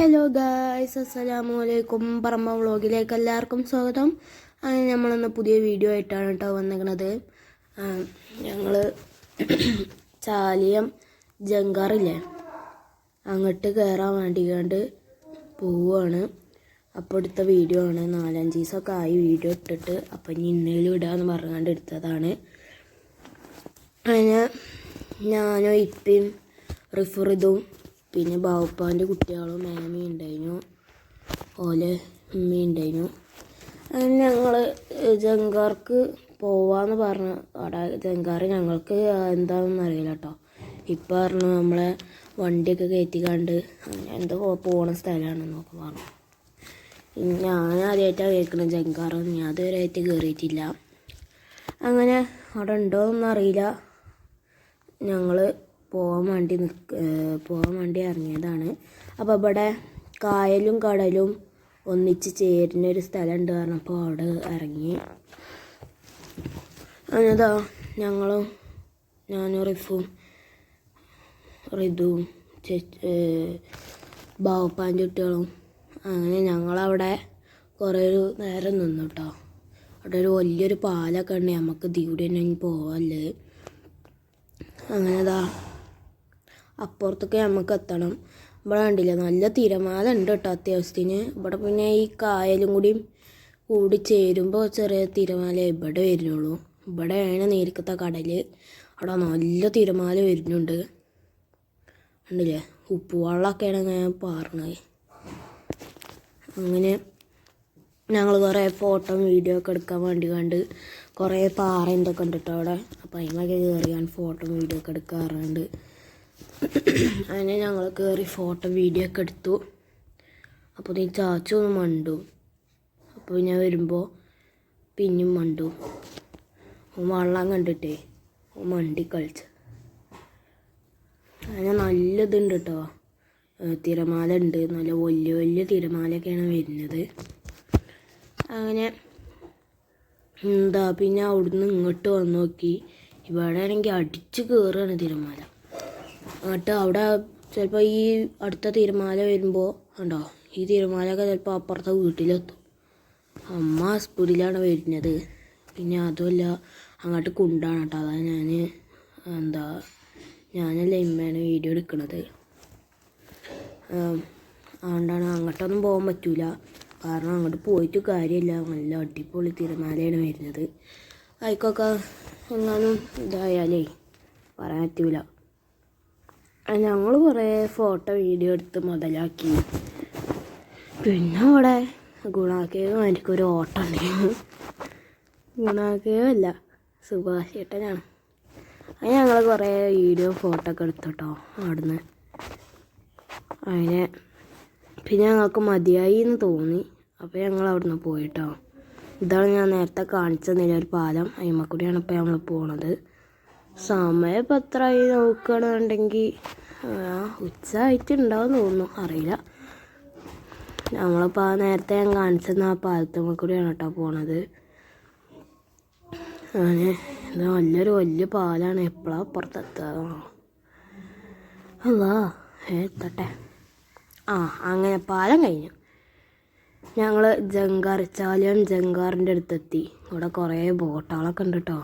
Hello guys അസ്സലാമു അലൈക്കും പറമ്പ വ്ളോഗിലേക്ക് എല്ലാവർക്കും സ്വാഗതം. അങ്ങനെ നമ്മളിന്ന് പുതിയ വീഡിയോ ആയിട്ടാണ് കേട്ടോ വന്നിരിക്കുന്നത്. ഞങ്ങൾ ചാലിയം ജങ്കാറില്ലേ? അങ്ങോട്ട് കയറാൻ വേണ്ടിക്കാണ്ട് പോവുകയാണ് അപ്പോൾ എടുത്ത വീഡിയോ ആണ്. നാലഞ്ച് ദിവസമൊക്കെ ആയി വീഡിയോ ഇട്ടിട്ട്. അപ്പം ഇനി ഇന്നേലും ഇടാന്ന് പറഞ്ഞുകൊണ്ട് എടുത്തതാണ്. അതിന് ഞാനും റിഫർ റിഫറിതും പിന്നെ ബാവുപ്പാന്റെ കുട്ടികളും മേമയും ഉണ്ടായിരുന്നു. ഓലെ ഉമ്മയും ഉണ്ടായിരുന്നു. അങ്ങനെ ഞങ്ങൾ ജങ്കാർക്ക് പോവാന്ന് പറഞ്ഞു. അവിടെ ജങ്കാർ ഞങ്ങൾക്ക് എന്താണെന്ന് അറിയില്ല കേട്ടോ ഇപ്പം പറഞ്ഞു നമ്മളെ വണ്ടിയൊക്കെ കയറ്റിക്കാണ്ട് അങ്ങനെ എന്തോ പോണ സ്ഥലമാണെന്നൊക്കെ പറഞ്ഞു. ഞാൻ ആദ്യമായിട്ടാണ് കേൾക്കുന്നത് ജങ്കാർ ഞാൻ അതുവരെ ആയിട്ട് കയറിയിട്ടില്ല അങ്ങനെ അവിടെ ഉണ്ടോ അറിയില്ല. ഞങ്ങൾ പോകാൻ വേണ്ടി നിൽക്ക പോകാൻ വേണ്ടി ഇറങ്ങിയതാണ്. അപ്പോൾ ഇവിടെ കായലും കടലും ഒന്നിച്ച് ചേരുന്ന ഒരു സ്ഥലമുണ്ട് പറഞ്ഞപ്പോൾ അവിടെ ഇറങ്ങി. അങ്ങനെതാ ഞങ്ങളും ഞാനും റിഫും ചേച്ചി ബാവപ്പാന്റെ കുട്ടികളും അങ്ങനെ ഞങ്ങളവിടെ കുറേ ഒരു നേരം നിന്നു കേട്ടോ അവിടെ ഒരു വലിയൊരു പാലൊക്കെ ഉണ്ട് നമുക്ക് ദീവിടെ തന്നെ പോവാല്ലേ. അങ്ങനെതാ അപ്പുറത്തൊക്കെ നമുക്ക് എത്തണം. ഇവിടെ കണ്ടില്ല നല്ല തിരമാല ഉണ്ട് കേട്ടോ അത്യാവശ്യത്തിന്. ഇവിടെ പിന്നെ ഈ കായലും കൂടിയും കൂടി ചേരുമ്പോൾ ചെറിയ തിരമാല ഇവിടെ വരുന്നുള്ളൂ. ഇവിടെയാണ് നേരിക്കത്തെ കടൽ അവിടെ നല്ല തിരമാല വരുന്നുണ്ട്. കണ്ടില്ലേ ഉപ്പുവെള്ളമൊക്കെയാണ് ഞാൻ പാറുന്നത് അങ്ങനെ ഞങ്ങൾ കുറേ ഫോട്ടോ വീഡിയോ ഒക്കെ എടുക്കാൻ വേണ്ടി കണ്ട് കുറേ പാറ എന്തൊക്കെ ഉണ്ട് കേട്ടോ അവിടെ. അപ്പം അതിനൊക്കെ കയറിയാൻ ഫോട്ടോ വീഡിയോ ഒക്കെ എടുക്കാറുണ്ട്. അങ്ങനെ ഞങ്ങൾ കയറി ഫോട്ടോ വീഡിയോ ഒക്കെ എടുത്തു. അപ്പോൾ നീ ചാച്ചു ഒന്ന് മണ്ടു. അപ്പോൾ ഞാൻ വരുമ്പോൾ പിന്നെയും മണ്ടു. വള്ളം കണ്ടിട്ടേ മണ്ടി കളിച്ച്. അങ്ങനെ നല്ലതുണ്ട് കേട്ടോ തിരമാല ഉണ്ട്. നല്ല വലിയ വലിയ തിരമാലയൊക്കെയാണ് വരുന്നത്. അങ്ങനെ എന്താ പിന്നെ അവിടുന്ന് ഇങ്ങോട്ട് വന്നു നോക്കി. ഇവിടെ ആണെങ്കിൽ അടിച്ച് കയറുകയാണ് തിരമാല. എന്നിട്ട് അവിടെ ചിലപ്പോൾ ഈ അടുത്ത തിരമാല വരുമ്പോൾ ഉണ്ടോ ഈ തിരമാലയൊക്കെ ചിലപ്പോൾ അപ്പുറത്തെ വീട്ടിലെത്തും. അമ്മ സ്പീഡിലാണ് വരുന്നത്. പിന്നെ അതുമല്ല അങ്ങോട്ട് കുണ്ടാണ് കേട്ടോ. അതാണ് ഞാൻ എന്താ ഞാനല്ല ഇമ്മയാണ് വീഡിയോ എടുക്കുന്നത് അതുകൊണ്ടാണ് അങ്ങോട്ടൊന്നും പോകാൻ പറ്റൂല. കാരണം അങ്ങോട്ട് പോയിട്ട് കാര്യമില്ല. നല്ല അടിപൊളി തിരമാലയാണ് വരുന്നത്. ആയിക്കോക്ക എങ്ങാനും ഇതായാലേ പറയാൻ പറ്റൂല. ഞങ്ങൾ കുറേ ഫോട്ടോ വീഡിയോ എടുത്ത് മുതലാക്കി. പിന്നെ അവിടെ ഗുണാക്കേവ് എനിക്കൊരു ഓട്ടം ഉണ്ടായിരുന്നു ഗുണാക്കേവ് അല്ല സുഭാഷ് ചേട്ടനാണ് അത് ഞങ്ങൾ കുറേ വീഡിയോ ഫോട്ടോ ഒക്കെ എടുത്തോട്ടോ അവിടുന്ന്. അതിനെ പിന്നെ ഞങ്ങൾക്ക് മതിയായി എന്ന് തോന്നി. അപ്പോൾ ഞങ്ങൾ അവിടുന്ന് പോയിട്ടോ. ഇതാണ് ഞാൻ നേരത്തെ കാണിച്ച നില ഒരു പാലം. അയിമക്കൂടിയാണ് ഇപ്പോൾ നമ്മൾ പോണത്. സമയം ഇപ്പം എത്രയായി നോക്കുകയാണെന്നുണ്ടെങ്കിൽ ഉച്ച ആയിട്ടുണ്ടാവും തോന്നുന്നു. അറിയില്ല. നമ്മളിപ്പോൾ ആ നേരത്തെ ഞാൻ കാണിച്ചെന്ന ആ പാലത്തുമ്മ കൂടിയാണ് കേട്ടോ പോണത്. അങ്ങനെ വലിയൊരു വലിയ പാലാണ്. എപ്പോഴാണ് പുറത്തെത്തുക അല്ലാ എത്തട്ടെ. ആ അങ്ങനെ പാലം കഴിഞ്ഞു. ഞങ്ങൾ ജങ്കാർ ചാലിയം ജങ്കാറിന്റെ അടുത്തെത്തി. ഇവിടെ കുറേ ബോട്ടുകളൊക്കെ ഉണ്ട് കേട്ടോ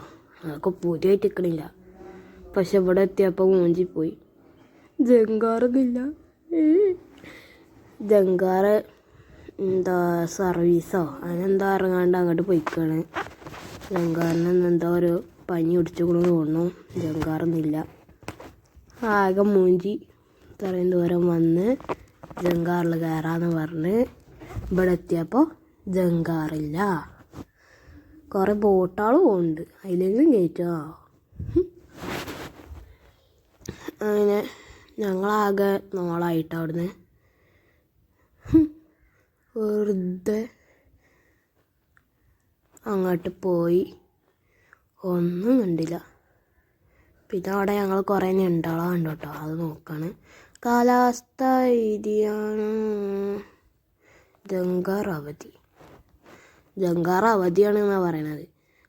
അതൊക്കെ പുതിയായിട്ട് നിൽക്കണില്ല പക്ഷെ ഇവിടെ എത്തിയപ്പോൾ മൂഞ്ചിപ്പോയി ജങ്കാറൊന്നുമില്ല. ജങ്കാറ് എന്താ സർവീസോ? അതിനെന്താ ഇറങ്ങാണ്ട് അങ്ങോട്ട് പോയിക്കാണ്. ജങ്കാറിന് എന്താ ഒരു പനി പിടിച്ചുകൊണ്ട് തോന്നുന്നു. ജങ്കാറൊന്നുമില്ല. ആകെ മൂഞ്ചി. ഇത്രയും ദൂരം വന്ന് ജങ്കാറിൽ കയറാന്ന് പറഞ്ഞ് ഇവിടെ എത്തിയപ്പോൾ ജങ്കാറില്ല. കുറേ ബോട്ടാളും ഉണ്ട്. അതിലെങ്കിലും കയറ്റുക അങ്ങനെ ഞങ്ങളാകെ നോളായിട്ട് അവിടുന്ന്. വെറുതെ അങ്ങോട്ട് പോയി. ഒന്നും കണ്ടില്ല. പിന്നെ അവിടെ ഞങ്ങൾ കുറേ ഞണ്ടാളെ കണ്ടു കേട്ടോ അത് നോക്കാണ്. കാലാവസ്ഥ ഇതിയാണ് ജങ്കാർ അവധി. അവധിയാണ് എന്നാണ് പറയണത്.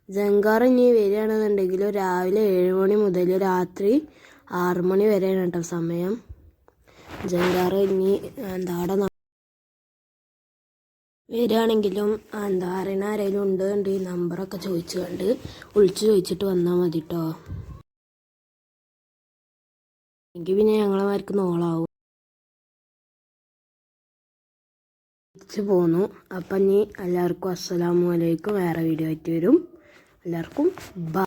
ജങ്കാർ ഇനി വരികയാണെന്നുണ്ടെങ്കിൽ രാവിലെ ഏഴ് മണി മുതൽ രാത്രി ആറ് മണി വരെയാണ് കേട്ടോ സമയം. ജങ്കാർ ഇനി എന്താ അവിടെ വരികയാണെങ്കിലും എന്താ അറിയണ ആരെങ്കിലും ഉണ്ട് ഉണ്ട് ഈ നമ്പറൊക്കെ ചോദിച്ചു കണ്ട് വിളിച്ചു ചോദിച്ചിട്ട് വന്നാൽ മതി കേട്ടോ എങ്കിൽ പിന്നെ ഞങ്ങളമാർക്ക് നോളാവും. തിരിച്ചു പോന്നു. അപ്പം ഇനി എല്ലാവർക്കും അസ്സലാമു അലൈക്കും. വേറെ വീഡിയോ ആയിട്ട് വരും. എല്ലാവർക്കും ബൈ